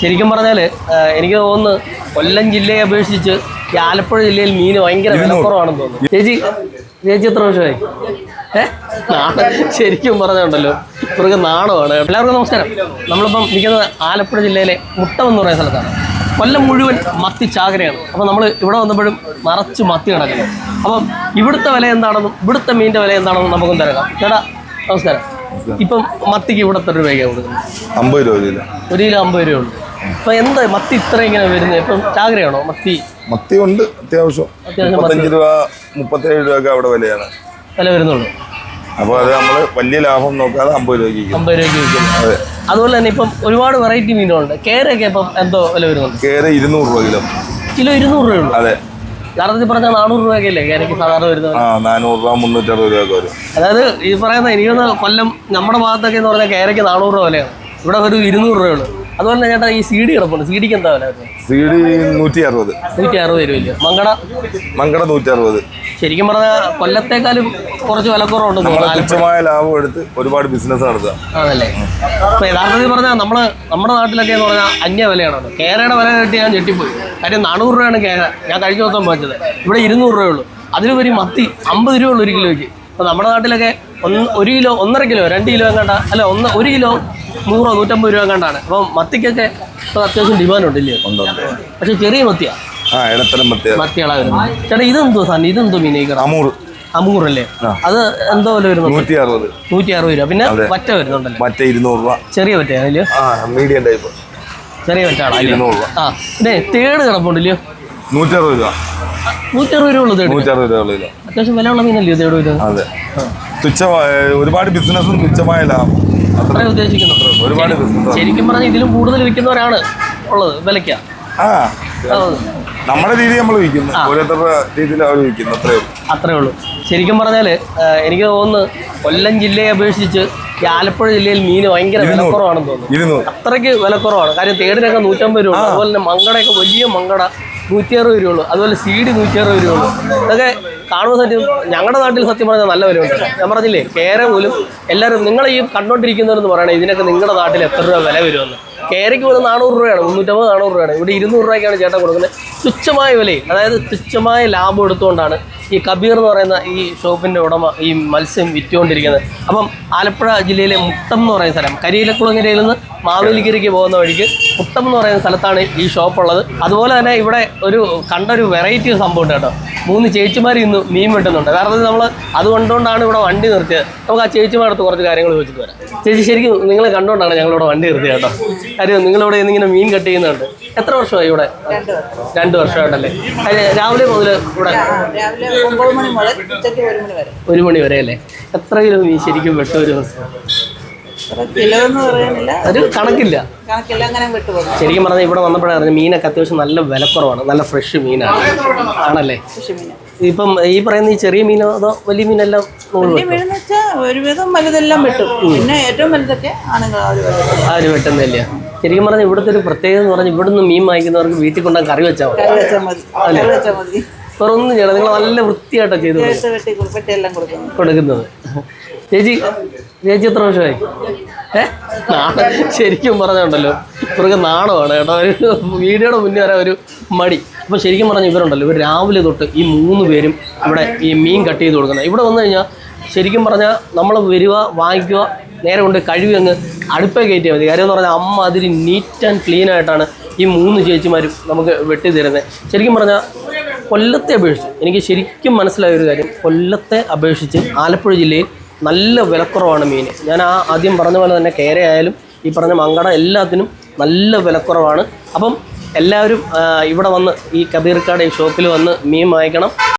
ശരിക്കും പറഞ്ഞാൽ എനിക്ക് തോന്നുന്നു കൊല്ലം ജില്ലയെ അപേക്ഷിച്ച് ഈ ആലപ്പുഴ ജില്ലയിൽ മീൻ ഭയങ്കര വിലക്കുറവാണെന്ന് തോന്നുന്നു. ചേച്ചി ചേച്ചി എത്ര വർഷമായി? ഏ? നാണ ശരിക്കും പറഞ്ഞുണ്ടല്ലോ ഇവർക്ക് നാണമാണ്. എല്ലാവർക്കും നമസ്കാരം. നമ്മളിപ്പം നിൽക്കുന്നത് ആലപ്പുഴ ജില്ലയിലെ മുട്ടം എന്ന് പറയുന്ന സ്ഥലത്താണ്. കൊല്ലം മുഴുവൻ മത്തി ചാകരയാണ്. അപ്പോൾ നമ്മൾ ഇവിടെ വന്നപ്പോഴും നിറച്ച് മത്തി കിടക്കുന്നു അപ്പം ഇവിടുത്തെ വില എന്താണെന്നും ഇവിടുത്തെ മീനിന്റെ വില എന്താണെന്നും നമുക്കും തിരക്കാം. ചേട്ടാ നമസ്കാരം. ഇപ്പം മത്തിക്ക് ഇവിടെ എത്ര രൂപയ്ക്കാണ് കൊടുക്കുന്നത് അമ്പത് രൂപ ഒരു കിലോ. അമ്പത് രൂപ അപ്പൊ എന്താ മത്തി ഇത്ര ഇങ്ങനെ വരുന്നത്? ഇപ്പം ചാകരയാണോ മത്തി? മത്തി ഉണ്ട് അത്യാവശ്യം മുപ്പത്തഞ്ച് രൂപ മുപ്പത്തേഴ് രൂപയൊക്കെ അവിടെ വിലയാണ്. വില വരുന്നുള്ളൂ. അപ്പോൾ അത് നമ്മൾ വലിയ ലാഭം നോക്കാതെ അമ്പത് രൂപയ്ക്ക് അമ്പത് രൂപയ്ക്ക് അതെ. അതുപോലെ തന്നെ ഇപ്പം ഒരുപാട് വെറൈറ്റി മീനുകളുണ്ട്. കേരയൊക്കെ ഇപ്പം എന്തോ വില വരുന്നുണ്ട്? കേര ഇരുന്നൂറ് രൂപ കിലോ. കിലോ ഇരുന്നൂറ് രൂപയുള്ളൂ അതെ. യഥാർത്ഥത്തിൽ പറഞ്ഞാൽ നാനൂറ് രൂപയൊക്കെ അല്ലേ കേരയ്ക്ക് സാധാരണ വരുന്നത്? ആ നാനൂറ് രൂപ മുന്നൂറ്ററുപത് രൂപയൊക്കെ വരും. അതായത് ഈ പറയുന്ന എനിക്കൊന്ന് കൊല്ലം നമ്മുടെ ഭാഗത്തൊക്കെ എന്ന് പറഞ്ഞാൽ കേരയ്ക്ക് നാനൂറ് രൂപ വിലയാണ്. ഇവിടെ ഒരു ഇരുന്നൂറ് രൂപയുള്ളൂ അതുപോലെ തന്നെ ചേട്ടാ ഈ സി ഡി കിടപ്പുണ്ട്. സി ഡിക്ക് എന്താ വില? സി ഡി നൂറ്റി അറുപത് നൂറ്റി അറുപത് രൂപയില്ല? മങ്കട? മങ്കട നൂറ്റി അറുപത് ശരിക്കും പറഞ്ഞാൽ കൊല്ലത്തേക്കാളും കുറച്ച് വിലക്കുറവുണ്ട് തുച്ഛമായ ലാഭം എടുത്ത് ഒരുപാട് ബിസിനസ് നടത്തുക. ആണല്ലേ? അപ്പൊ യഥാർത്ഥത്തിൽ പറഞ്ഞാൽ നമ്മൾ നമ്മുടെ നാട്ടിലൊക്കെ എന്ന് പറഞ്ഞാൽ അന്യ വിലയാണ് കേരയുടെ വില കിട്ടി ഞാൻ ഞെട്ടിപ്പോയി. കാര്യം നാനൂറ് രൂപയാണ് കേര. ഞാൻ കഴിഞ്ഞ ദിവസം വാങ്ങിച്ചത്. ഇവിടെ ഇരുന്നൂറ് രൂപയുള്ളൂ അതിലുപരി മത്തി അമ്പത് രൂപയുള്ളൂ ഒരു കിലോയ്ക്ക്. അപ്പൊ നമ്മുടെ നാട്ടിലൊക്കെ ഒന്ന് ഒരു കിലോ ഒന്നര കിലോ രണ്ട് കിലോ എങ്ങാണ്ട? അല്ല ഒന്ന് ഒരു കിലോ നൂറോ നൂറ്റമ്പത് രൂപ കണ്ടാണ് അപ്പം മത്തിക്കൊക്കെ ഇപ്പൊ അത്യാവശ്യം ഡിമാൻഡ് ഉണ്ട് ഇല്ലയോ പക്ഷെ ചെറിയ മത്തിയാ. ആ ഇടത്തരം മത്തി മത്തികളാ വരുന്നത്. ചേട്ടാ ഇതെന്തോ സാധനം? ഇതെന്തോ ഈ അമൂർ. അമൂറല്ലേ അത് എന്തോ വില വരുന്നത്? നൂറ്റി അറുപത് നൂറ്റി അറുപത് രൂപ. പിന്നെ വറ്റ വരുന്നുണ്ടല്ലോ? മറ്റേ ഇരുന്നൂറ് രൂപ. ചെറിയ വറ്റയാണല്ലോ മീഡിയം ടൈപ്പ് ചെറിയ വറ്റാണ് ഇരുന്നൂറ് രൂപ. ആ പിന്നെ തേട് കിടപ്പുണ്ടല്ലോ നൂറ്ററുപത് രൂപ. നൂറ്ററുപത് രൂപ ഉള്ളു നൂറ്ററുപത് അത്യാവശ്യം വിലയുള്ള മീനല്ലേ തേട് വരുന്നത്? അതെ. തുച്ഛമായ ഒരുപാട് ബിസിനസ്സും തുച്ഛമായ ലാഭം. അത്ര ഉദ്ദേശിക്കുന്നുണ്ട് ഒരുപാട് ശരിക്കും പറഞ്ഞാൽ ഇതിലും കൂടുതൽ വിൽക്കുന്നവരാണ് ഉള്ളത് വിലയ്ക്ക. ആ. നമ്മുടെ രീതി നമ്മൾ വിൽക്കുന്നു. ഓരോരുത്തരുടെ രീതിയിൽ അവർ വിൽക്കുന്നു. അത്രേ ഉള്ളൂ. അത്രേ ഉള്ളൂ. ശരിക്കും പറഞ്ഞാൽ എനിക്ക് തോന്നുന്നു കൊല്ലം ജില്ലയെ അപേക്ഷിച്ച് ഈ ആലപ്പുഴ ജില്ലയിൽ മീൻ ഭയങ്കര വിലക്കുറവാണെന്ന് തോന്നുന്നു. അത്രയ്ക്ക് വിലക്കുറവാണ് കാര്യം തേടിനൊക്കെ നൂറ്റമ്പത് രൂപ അതുപോലെ തന്നെ മങ്കടയൊക്കെ വലിയ മങ്കട നൂറ്റി അറുപത് രൂപയുള്ളൂ അതുപോലെ സീഡി നൂറ്റി അറുപത് രൂപയുള്ളൂ ഇതൊക്കെ കാണുമ്പോൾ സത്യം ഞങ്ങളുടെ നാട്ടിൽ സത്യം പറഞ്ഞാൽ നല്ല വിലയുണ്ട് ഞാൻ പറഞ്ഞില്ലേ കേര പോലും എല്ലാവരും നിങ്ങൾ ഈ കണ്ടോണ്ടിരിക്കുന്നവരെന്ന് പറയണേ ഇതിനൊക്കെ നിങ്ങളുടെ നാട്ടിൽ എത്ര രൂപ വില വരുമെന്ന്. കേരയ്ക്ക് പോലും നാനൂറ് രൂപയാണ് മുന്നൂറ്റമ്പത് നാനൂറ് രൂപയാണ്. ഇവിടെ ഇരുന്നൂറ് രൂപയ്ക്കാണ് ചേട്ടൻ കൊടുക്കുന്നത്. തുച്ഛമായ വിലയിൽ അതായത് തുച്ഛമായ ലാഭം എടുത്തുകൊണ്ടാണ് ഈ കബീർ എന്ന് പറയുന്ന ഈ ഷോപ്പിന്റെ ഉടമ ഈ മത്സ്യം വിറ്റുകൊണ്ടിരിക്കുന്നത്. അപ്പം ആലപ്പുഴ ജില്ലയിലെ മുട്ടം എന്ന് പറയുന്ന സ്ഥലം കരിയിലക്കുളങ്ങരയിൽ നിന്ന് മാവേലിക്കരയ്ക്ക് പോകുന്ന വഴിക്ക് പുട്ടം എന്ന് പറയുന്ന സ്ഥലത്താണ് ഈ ഷോപ്പ് ഉള്ളത് അതുപോലെ തന്നെ ഇവിടെ ഒരു കണ്ട ഒരു വെറൈറ്റി സംഭവം ഉണ്ട് കേട്ടോ. മൂന്ന് ചേച്ചിമാർ ഇന്ന് മീൻ വെട്ടുന്നുണ്ട്. കാരണം നമ്മൾ അത് കണ്ടുകൊണ്ടാണ് ഇവിടെ വണ്ടി നിർത്തിയത്. നമുക്ക് ആ ചേച്ചിമാരടുത്ത് കുറച്ച് കാര്യങ്ങൾ ചോദിച്ചിട്ട് വരാം. ചേച്ചി ശരിക്കും നിങ്ങളെ കണ്ടുകൊണ്ടാണ് ഞങ്ങളിവിടെ വണ്ടി നിർത്തിയത് കേട്ടോ. കാര്യം നിങ്ങളിവിടെ ഇന്നിങ്ങനെ മീൻ കട്ട് ചെയ്യുന്നുണ്ട്. എത്ര വർഷമായി ഇവിടെ? രണ്ട് വർഷമായിട്ടല്ലേ? രാവിലെ മുതൽ ഇവിടെ ഒരു മണി വരെ അല്ലേ? എത്ര കിലോ മീൻ ശരിക്കും വെട്ടും ഒരു ദിവസം? കിലോ എന്ന് പറയാനില്ല ഒരു കണക്കില്ല. കണക്കില്ല അങ്ങനെ വിട്ടുപോകും ശരിക്കും പറഞ്ഞാൽ ഇവിടെ വന്നപ്പോഴാണ് അറിഞ്ഞത് മീനൊക്കെ അത്യാവശ്യം നല്ല വിലക്കുറവാണ് നല്ല ഫ്രഷ് മീനാണ്. ആണല്ലേ? ഇപ്പം ഈ പറയുന്ന ഈ ചെറിയ മീനോ അതോ വലിയ മീനെല്ലാം നമ്മൾ വലിയ മീനെന്ന് വെച്ചാൽ ഒരുവിധം വലുതെല്ലാം വെട്ടും. പിന്നെ ഏറ്റവും വലുതൊക്കെ ആണുങ്ങൾ ആര് വെട്ടുന്നില്ല. ശരിക്കും പറഞ്ഞാൽ ഇവിടുത്തെ ഒരു പ്രത്യേകത എന്ന് പറഞ്ഞാൽ ഇവിടുന്ന് മീൻ വാങ്ങിക്കുന്നവർക്ക് വീട്ടിൽ കൊണ്ടുപോകാൻ കറി വെച്ചാൽ മതി. വേറെ ഒന്നും ചെയ്യണം നിങ്ങൾ നല്ല വൃത്തിയായിട്ടാണ് ചെയ്തു വെട്ടി കുറിപ്പെട്ടി എല്ലാം കൊടുക്കുന്നു കൊടുക്കുന്നത്. ചേച്ചി ചേച്ചി എത്ര വർഷമായി? ഏ? ശരിക്കും പറഞ്ഞുണ്ടല്ലോ. ഇവർക്ക് നാണമാണ് കേട്ടോ. ഒരു വീഡിയോയുടെ മുന്നേ വരെ ഒരു മടി. അപ്പോൾ ശരിക്കും പറഞ്ഞാൽ ഇവരുണ്ടല്ലോ. ഇവർ രാവിലെ തൊട്ട് ഈ മൂന്ന് പേരും ഇവിടെ ഈ മീൻ കട്ട് ചെയ്ത് കൊടുക്കുന്നത്. ഇവിടെ വന്നു കഴിഞ്ഞാൽ ശരിക്കും പറഞ്ഞാൽ നമ്മൾ വരിക വാങ്ങിക്കുക നേരെ കൊണ്ട് കഴിവ് അങ്ങ് അടുപ്പേ കയറ്റിയാൽ മതി. കാര്യം എന്ന് പറഞ്ഞാൽ അമ്മ അതിൽ നീറ്റ് ആൻഡ് ക്ലീൻ ആയിട്ടാണ് ഈ മൂന്ന് ചേച്ചിമാരും നമുക്ക് വെട്ടി തരുന്നത് ശരിക്കും പറഞ്ഞാൽ കൊല്ലത്തെ അപേക്ഷിച്ച് എനിക്ക് ശരിക്കും മനസ്സിലായ ഒരു കാര്യം. കൊല്ലത്തെ അപേക്ഷിച്ച് ആലപ്പുഴ ജില്ലയിൽ നല്ല വിലക്കുറവാണ് മീൻ. ഞാൻ ആ ആദ്യം പറഞ്ഞ പോലെ തന്നെ കേര ഈ പറഞ്ഞ മങ്കട എല്ലാത്തിനും നല്ല വിലക്കുറവാണ്. അപ്പം എല്ലാവരും ഇവിടെ വന്ന് ഈ കബീർക്കാട് ഈ ഷോപ്പിൽ വന്ന് മീൻ വാങ്ങിക്കണം.